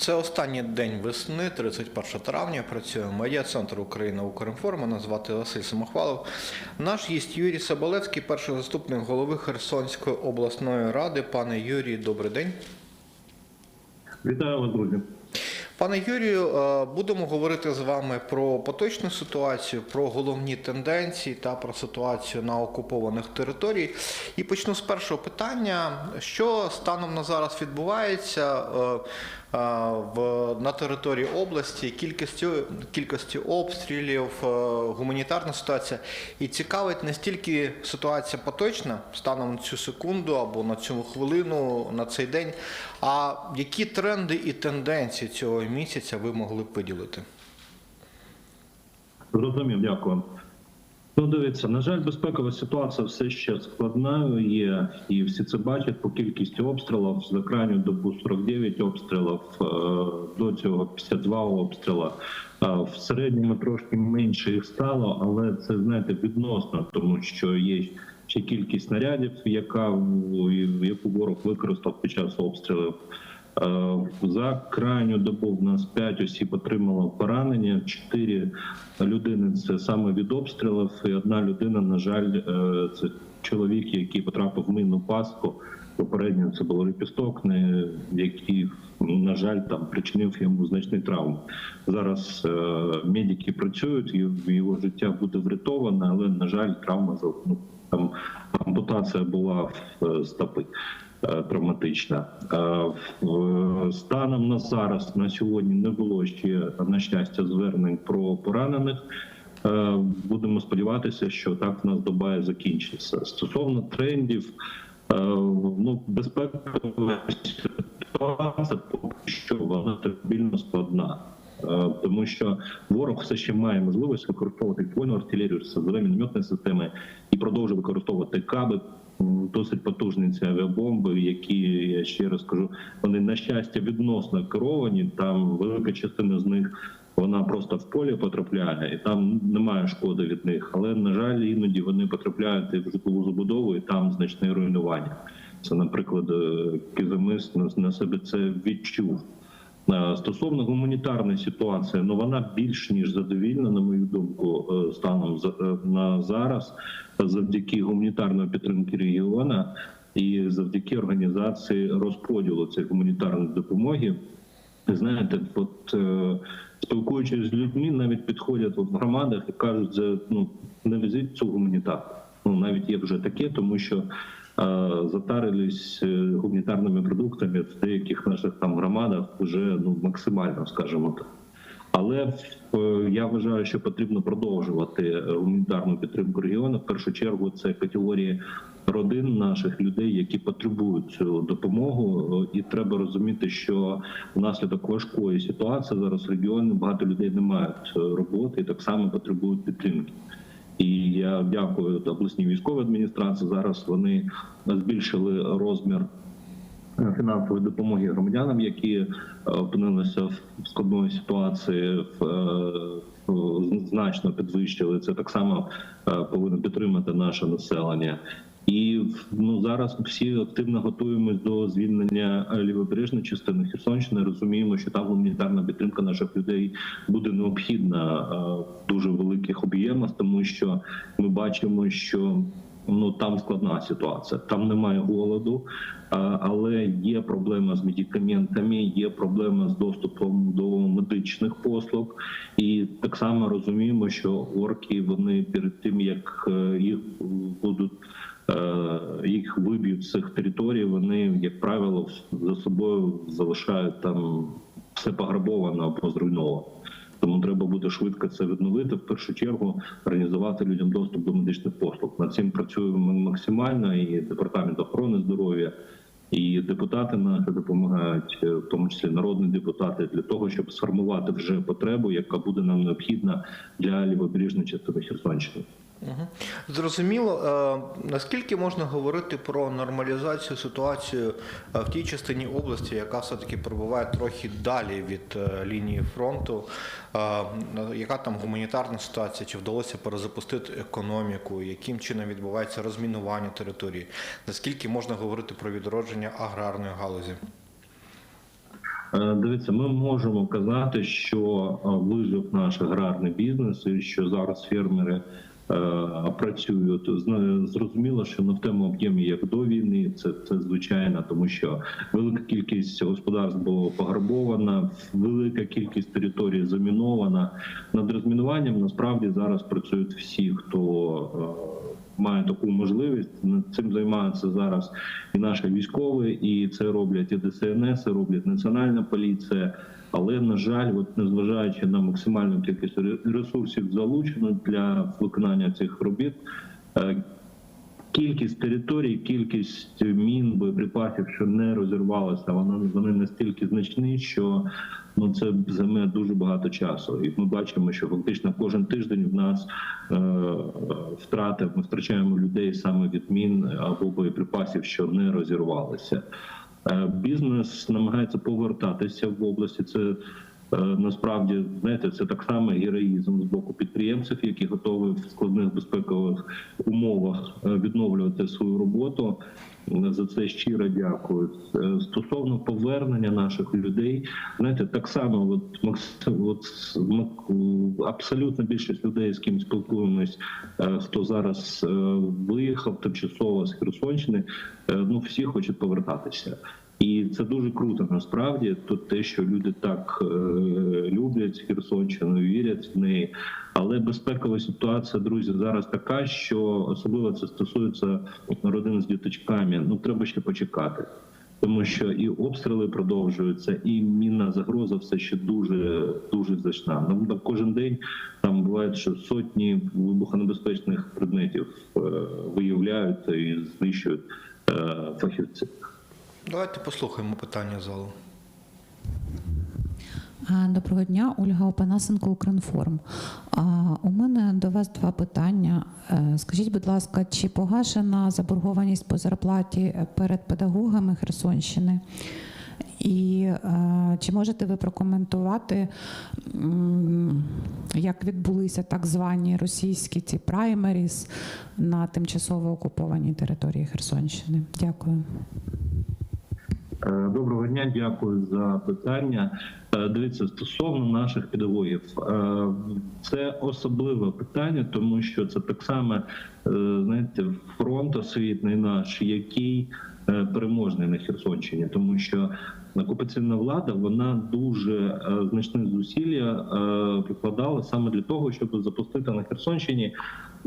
Це останній день весни, 31 травня. Працює медіа-центр України Укрінформ. Мене звати Василь Самохвалов. Наш гість Юрій Соболевський, перший заступник голови Херсонської обласної ради. Пане Юрій, добрий день. Вітаю вас, друзі. Пане Юрію, е, будемо говорити з вами про поточну ситуацію, про головні тенденції та про ситуацію на окупованих територіях. І почну з першого питання: що станом на зараз відбувається е, е, на території області, кількості, обстрілів, гуманітарна ситуація. І цікавить не стільки ситуація поточна станом на цю секунду або на цю хвилину, на цей день, а які тренди і тенденції цього місяця ви могли б виділити? Зрозумів, дякую. Ну, дивіться, на жаль, безпекова ситуація все ще складною є, і всі це бачать по кількості обстрілів. За крайню добу 49 обстрілів, е, до цього 52 обстріла. Е, В середньому трошки менше їх стало, але це знаєте відносно, тому що є ще кількість снарядів, яка яку ворог використав під час обстрілів. Е, За крайню добу в нас 5 осіб отримало поранення, 4 людини це саме від обстрілів, і одна людина, на жаль, е, це чоловік, який потрапив в мінну пастку. Попередньо це був лепісток, не- який, на жаль, там причинив йому значні травми. Зараз е, медики працюють, його життя буде врятоване, але на жаль, травма ну, там ампутація була в стопи травматична. Е, Станом на зараз на сьогодні не було ще на щастя звернень про поранених. Е, Будемо сподіватися, що так в нас доба закінчиться. Стосовно трендів, е, ну безпекова ситуація що вона стабільно складна. Е, Тому що ворог все ще має можливість використовувати вольну артилерію, мінометні системи і продовжує використовувати каби. Досить потужні ці авіабомби, які я ще раз кажу, вони на щастя відносно керовані. Там велика частина з них вона просто в полі потрапляє, і там немає шкоди від них. Але на жаль, іноді вони потрапляють в житлову забудову, і там значне руйнування. Це, наприклад, е, Кизимис на- на себе це відчув. Е, Стосовно гуманітарної ситуації, ну вона більш ніж задовільна, на мою думку, е, станом е, на зараз, завдяки гуманітарної підтримки регіона і завдяки організації розподілу цієї гуманітарної допомоги. Знаєте, от спілкуючись з людьми, навіть підходять в громадах і кажуть, «Це, ну не везіть цю гуманітарку. Ну навіть є вже таке, тому що затарились е, гуманітарними продуктами в деяких наших там громадах вже ну максимально, скажімо так. Але е, я вважаю, що потрібно продовжувати гуманітарну підтримку регіону. В першу чергу це категорії родин наших людей, які потребують цю допомогу. Е, І треба розуміти, що внаслідок важкої ситуації зараз в регіоні багато людей не мають роботи і так само потребують підтримки. І я дякую обласній військовій адміністрації. Зараз вони збільшили розмір е, фінансової допомоги громадянам, які е, опинилися в складної ситуації, е, значно підвищили. Це так само повинно підтримати наше населення. І ну зараз всі активно готуємось до звільнення е, лівобережної частини Херсонщини. Розуміємо, що там гуманітарна підтримка наших людей буде необхідна е, в дуже великих об'ємах, тому що ми бачимо, що ну там складна ситуація. Там немає голоду, але є проблема з медикаментами, є проблема з доступом до медичних послуг, і так само розуміємо, що орки вони перед тим як е, їх будуть. Е, Їх виб'ють з цих територій, вони, як правило, за собою залишають там все пограбовано або зруйновано. Тому треба буде швидко це відновити. В першу чергу організувати людям доступ до медичних послуг. Над цим працюємо максимально. І департамент охорони здоров'я, і депутати наші допомагають, е, в тому числі народні депутати, для того, щоб сформувати вже потребу, яка буде нам необхідна для лівобережної частини Херсонщини. Зрозуміло, Е, наскільки можна говорити про нормалізацію ситуації е, в тій частині області, яка все-таки перебуває трохи далі від лінії фронту? Яка там гуманітарна ситуація? Чи вдалося перезапустити економіку? Яким чином відбувається розмінування території? Наскільки можна говорити про відродження аграрної галузі? Е, Дивіться, ми можемо казати, що е, вижив наш аграрний бізнес, і що зараз фермери е, працюють. Зрозуміло, що не в тому об'ємі, як до війни, це, це звичайно, тому що велика кількість господарств було пограбована, велика кількість територій замінована. Над розмінуванням насправді зараз працюють всі, хто має таку можливість. Цим займаються зараз і наші військові, і це роблять і ДСНС, і роблять Національна поліція. Але на жаль, от незважаючи на максимальну кількість ресурсів залучено для виконання цих робіт. Кількість територій, кількість мін, боєприпасів, що не розірвалися, вони, вони настільки значні, що ну це займе дуже багато часу. І ми бачимо, що фактично кожен тиждень в нас е, втрати, ми втрачаємо людей саме від мін або боєприпасів, що не розірвалися. Е, Бізнес намагається повертатися в області. Це насправді знаєте, це так само героїзм з боку підприємців, які готові в складних безпекових умовах е, відновлювати свою роботу. Е, За це щиро дякую. Е, Стосовно повернення наших людей, знаєте, так само, от, от абсолютно більшість людей, з ким спілкуємось, е, хто зараз е, виїхав тимчасово з Херсонщини, е, ну всі хочуть повертатися. І це дуже круто насправді. Тут те, що люди так е, люблять Херсонщину, вірять в неї. Але безпекова ситуація, друзі, зараз така, що особливо це стосується родин з діточками. Ну треба ще почекати. Тому що і обстріли продовжуються, і мінна загроза все ще дуже дуже значна. Так кожен день там буває, що сотні вибухонебезпечних предметів е, виявляються і знищують е, фахівці. Давайте послухаємо питання залу. Доброго дня, Ольга Опанасенко, Укрінформ. У мене до вас два питання. Е, Скажіть, будь ласка, чи погашена заборгованість по зарплаті перед педагогами Херсонщини? І е, чи можете ви прокоментувати, як відбулися так звані російські ці праймеріс на тимчасово окупованій території Херсонщини? Дякую. Е, Доброго дня, дякую за питання. Е, Дивіться, стосовно наших педагогів, е, це особливе питання, тому що це так само знаєте, фронт освітний наш, який переможний на Херсонщині, тому що окупаційна влада вона дуже е, значні зусилля е, прикладала саме для того, щоб запустити на Херсонщині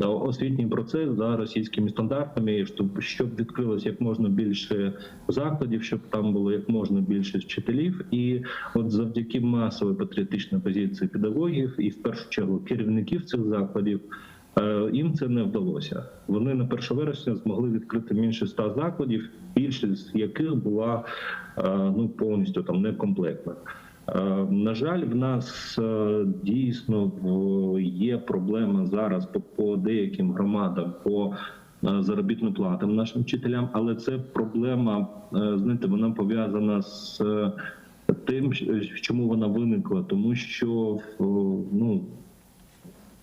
е, освітній процес за російськими стандартами, щоб щоб відкрилось як можна більше закладів, щоб там було як можна більше вчителів, і от завдяки масовій патріотичній позиції педагогів і в першу чергу керівників цих закладів. Е, Їм це не вдалося. Вони на 1 вересня змогли відкрити менше 100 закладів, більшість з яких була е, ну повністю там некомплектна. Е, На жаль, в нас дійсно є проблема зараз по, по деяким громадам по заробітним платам нашим вчителям, але це проблема, знаєте, вона пов'язана з тим, чому вона виникла, тому що ну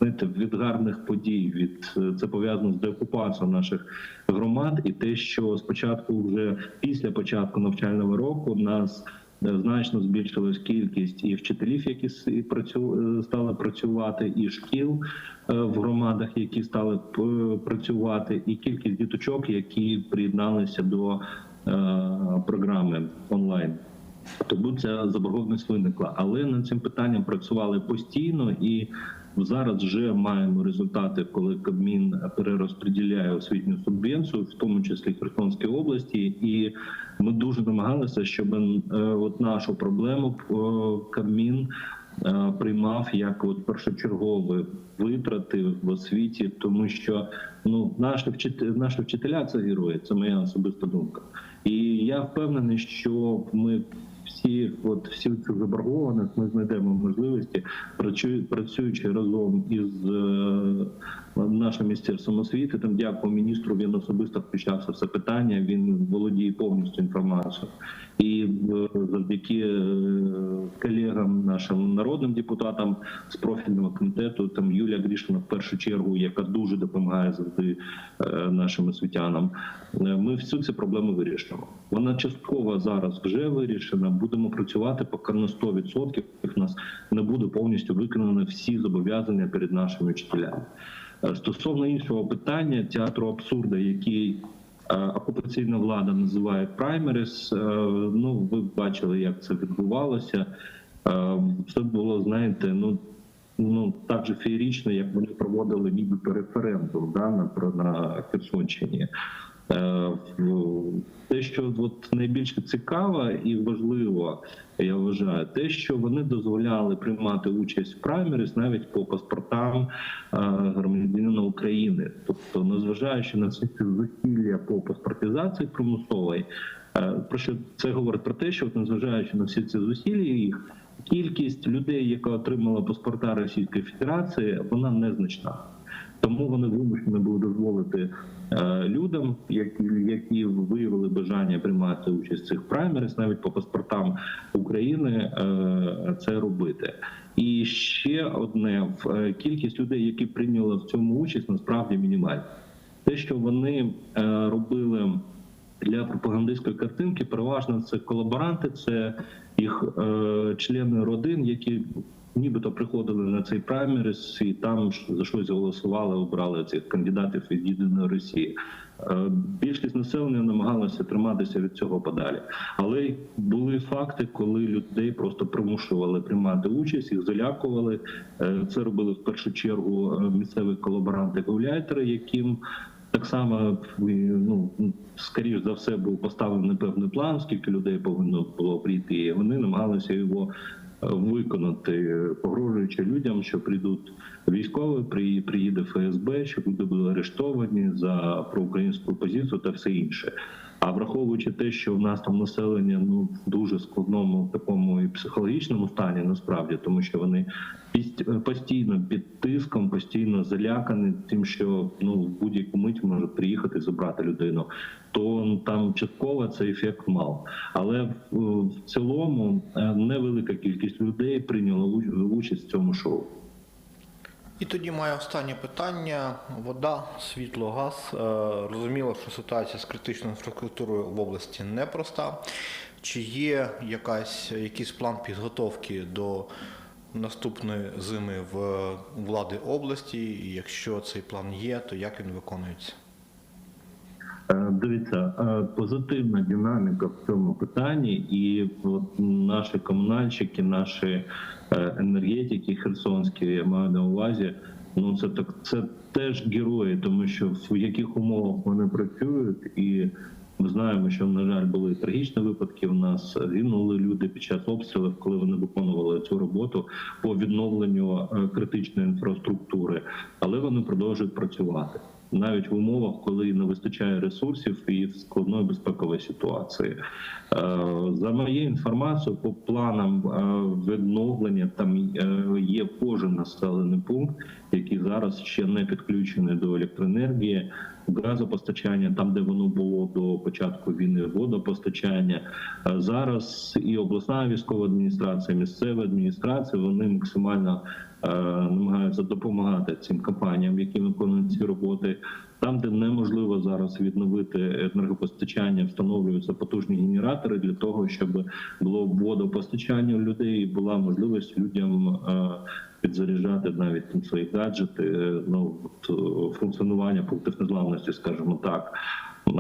знаєте, від гарних подій, від е, це пов'язано з деокупацією наших громад, і те, що спочатку, вже після початку навчального року, нас е, значно збільшилась кількість і вчителів, які е, стали працювати, і шкіл в громадах, які стали працювати, і кількість діточок, які приєдналися до програми онлайн. Тому ця заборгованість виникла. Але над цим питанням працювали постійно і зараз вже маємо результати, коли Кабмін перерозподіляє освітню субвенцію, в тому числі Херсонській області, і ми дуже намагалися, щоб е, от нашу проблему е, Кабмін е, приймав як от першочергові витрати в освіті, тому що ну наші вчителі, наші вчителя це герої, це моя особиста думка. І я впевнений, що ми всі, от всі цю заборгованість, ми знайдемо можливості, працю- працюючи разом із е, нашим міністерством освіти. Там дякую міністру. Він особисто включався в це питання. Він володіє повністю інформацією. І е, завдяки е, колегам, нашим народним депутатам з профільного комітету, там Юлія Грішина в першу чергу, яка дуже допомагає завжди е, нашим освітянам. Ми всю цю проблему вирішимо. Вона частково зараз вже вирішена, будемо працювати, поки на 100% в нас не буде повністю виконані всі зобов'язання перед нашими вчителями. Е, Стосовно іншого питання, театру абсурда, який е, окупаційна влада називає праймерис, е, ну ви бачили, як це відбувалося. Це було, знаєте, ну ну так же феєрично, як вони проводили ніби референдум да, на, на Херсонщині. Е, в- Те, що от найбільш цікаво і важливо, я вважаю, те, що вони дозволяли приймати участь в праймеріс навіть по паспортам е, громадянина України. Тобто, незважаючи на всі ці зусилля по паспортизації примусової, е, про що це говорить про те, що незважаючи на всі ці зусилля їх. Кількість людей, яка отримала паспорта Російської Федерації, вона незначна. Тому вони вимушені були дозволити е, людям, які, виявили бажання приймати участь в цих праймерис, навіть по паспортам України, е, це робити. І ще одне е, кількість людей, які прийняли в цьому участь, насправді мінімальна. Те, що вони робили для пропагандистської картинки, переважно це колаборанти, це їх члени родин, які нібито приходили на цей праймерис і там за щось голосували, обрали цих кандидатів від єдиної Росії. Е, Більшість населення намагалася триматися від цього подалі, але були факти, коли людей просто примушували приймати участь, їх залякували. Е, Це робили в першу чергу е, місцеві колаборанти гауляйтери, яким так само ну скоріш за все був поставлений певний план, скільки людей повинно було прийти. Вони намагалися його виконати, погрожуючи людям, що прийдуть військові, при- приїде ФСБ, що люди були арештовані за проукраїнську позицію та все інше. А враховуючи те, що в нас там населення ну в дуже складному такому і психологічному стані, насправді, тому що вони постійно під тиском, постійно залякані тим, що ну в будь-яку мить можуть приїхати і забрати людину, то ну, там частково цей ефект мав. Але в, цілому е, невелика кількість людей прийняла уч- участь в цьому шоу. І тоді має останнє питання: вода, світло, газ. Е, Розуміло, що ситуація з критичною інфраструктурою в області непроста. Чи є якась, якийсь план підготовки до наступної зими в влади області? І якщо цей план є, то як він виконується? Е, Дивіться, е, позитивна динаміка в цьому питанні, і от наші комунальщики, наші е, енергетики херсонські, я маю на увазі. Ну це так, це теж герої, тому що в яких умовах вони працюють, і ми знаємо, що на жаль були трагічні випадки. У нас гинули люди під час обстрілів, коли вони виконували цю роботу по відновленню критичної інфраструктури, але вони продовжують працювати навіть в умовах, коли не вистачає ресурсів і в складної безпекової ситуації. Е, За моєю інформацією, по планам е, відновлення там е, є кожен населений пункт, який зараз ще не підключений до електроенергії, газопостачання, там де воно було до початку війни, водопостачання. Зараз і обласна військова адміністрація, місцева адміністрація вони максимально намагаються допомагати цим компаніям, які виконують ці роботи. Там, де неможливо зараз відновити енергопостачання, встановлюються потужні генератори для того, щоб було водопостачання у людей і була можливість людям е, підзаряджати навіть там свої гаджети, е, ну е, функціонування пунктів незламності, скажімо так. Е,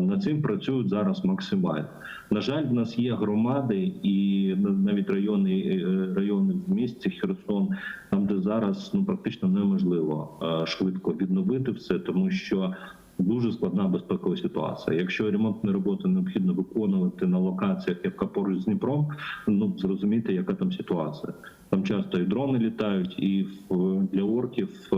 Над цим працюють зараз максимально. На жаль, в нас є громади і навіть райони е, райони в місті Херсон, там де зараз ну практично неможливо е, швидко відновити все, тому що дуже складна безпекова ситуація. Якщо ремонтні роботи необхідно виконувати на локаціях, яка поруч з Дніпром, ну зрозумійте, яка там ситуація. Там часто і дрони літають, і для орків е,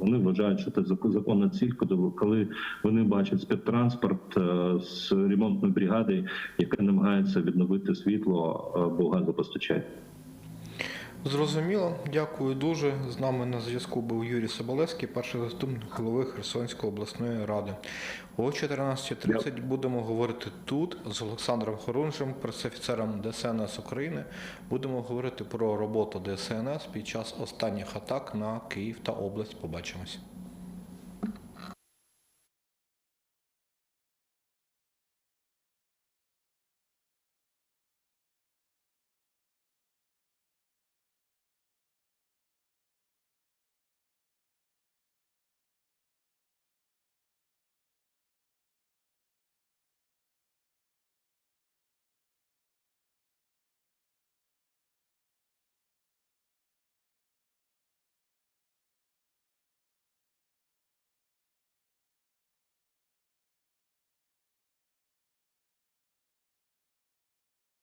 вони вважають, що це зак- законна ціль, коли- коли вони бачать спецтранспорт е, з ремонтної бригади, яка намагається відновити світло або газопостачання. Зрозуміло, дякую дуже. З нами на зв'язку був Юрій Соболевський, перший заступник голови Херсонської обласної ради. О 14.30 будемо говорити тут з Олександром Хорунжем, пресофіцером ДСНС України. Будемо говорити про роботу ДСНС під час останніх атак на Київ та область. Побачимось.